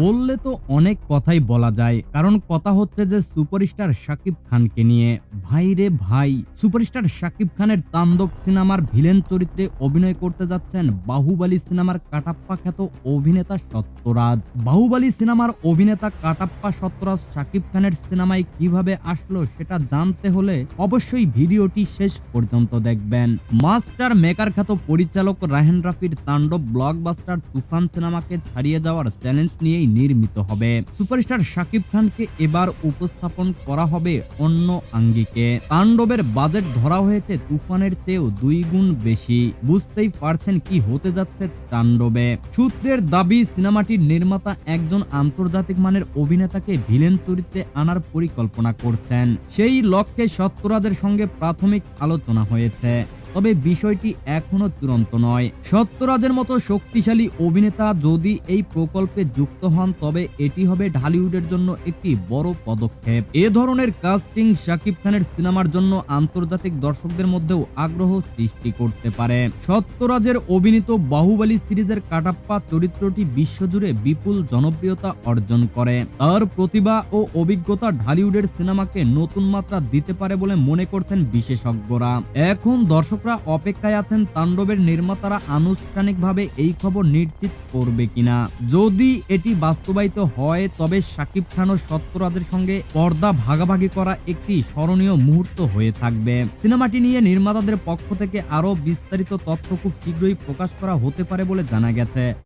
বললে তো অনেক কথাই বলা যায়, কারণ কথা হচ্ছে যে সুপারস্টার শাকিব খানকে নিয়ে। ভাই রে ভাই, সুপারস্টার শাকিব খানের তাণ্ডব সিনেমার ভিলেন চরিত্রে অভিনয় করতে যাচ্ছেন বাহুবালী সিনেমার কাটাপ্পা খ্যাত অভিনেতা সত্যরাজ। বাহুবালী সিনেমার অভিনেতা কাটাপ্পা সত্যরাজ শাকিব খানের সিনেমায় কীভাবে আসলো সেটা জানতে হলে অবশ্যই ভিডিওটি শেষ পর্যন্ত দেখবেন। মাস্টার মেকার খ্যাত পরিচালক রাহেন রাফির তাণ্ডব ব্লকবাস্টার তুফান সিনেমাকে ছাড়িয়ে যাওয়ার চ্যালেঞ্জ নিয়েই নির্মিত হবে। সুপারস্টার শাকিব খানকে এবার উপস্থাপন করা হবে অন্য আঙ্গিকে। তাণ্ডবের বাজেট ধরা হয়েছে তুফানের চেয়েও দুই গুণ বেশি। বুঝতেই পারছেন কি হতে যাচ্ছে তাণ্ডবে। সূত্রের দাবি, সিনেমাটির নির্মাতা একজন আন্তর্জাতিক মানের অভিনেতাকে ভিলেন চরিত্রে আনার পরিকল্পনা করছেন। সেই লক্ষ্যে সত্যরাজের সঙ্গে প্রাথমিক আলোচনা হয়েছে। তবে বিষয়টি এখনও চূড়ান্ত নয়। সত্যরাজের মতো শক্তিশালী অভিনেতা যদি এই প্রকল্পে যুক্ত হন, তবে এটি হবে ঢালিউডের জন্য একটি বড় পদক্ষেপ। এ ধরনের কাস্টিং শাকিব খানের সিনেমার জন্য আন্তর্জাতিক দর্শকদের মধ্যেও আগ্রহ সৃষ্টি করতে পারে। সত্যরাজের অভিনীত বাহুবলী সিরিজের কাটাপ্পা চরিত্রটি বিশ্বজুড়ে বিপুল জনপ্রিয়তা অর্জন করে। তার প্রতিভা ও অভিজ্ঞতা ঢালিউডের সিনেমাকে নতুন মাত্রা দিতে পারে বলে মনে করছেন বিশেষজ্ঞরা। এখন দর্শকরা অপেক্ষায় আছেন তাণ্ডবের নির্মাতারা আনুষ্ঠানিকভাবে এই খবর নিশ্চিত করবে কিনা। যদি এটি বাস্তবায়িত হয়, তবে শাকিব খান ও সত্যরাজের সঙ্গে পর্দা ভাগাভাগি করা একটি স্মরণীয় মুহূর্ত হয়ে থাকবে। সিনেমাটি নিয়ে নির্মাতাদের পক্ষ থেকে আরও বিস্তারিত তথ্য খুব শীঘ্রই প্রকাশ করা হতে পারে বলে জানা গেছে।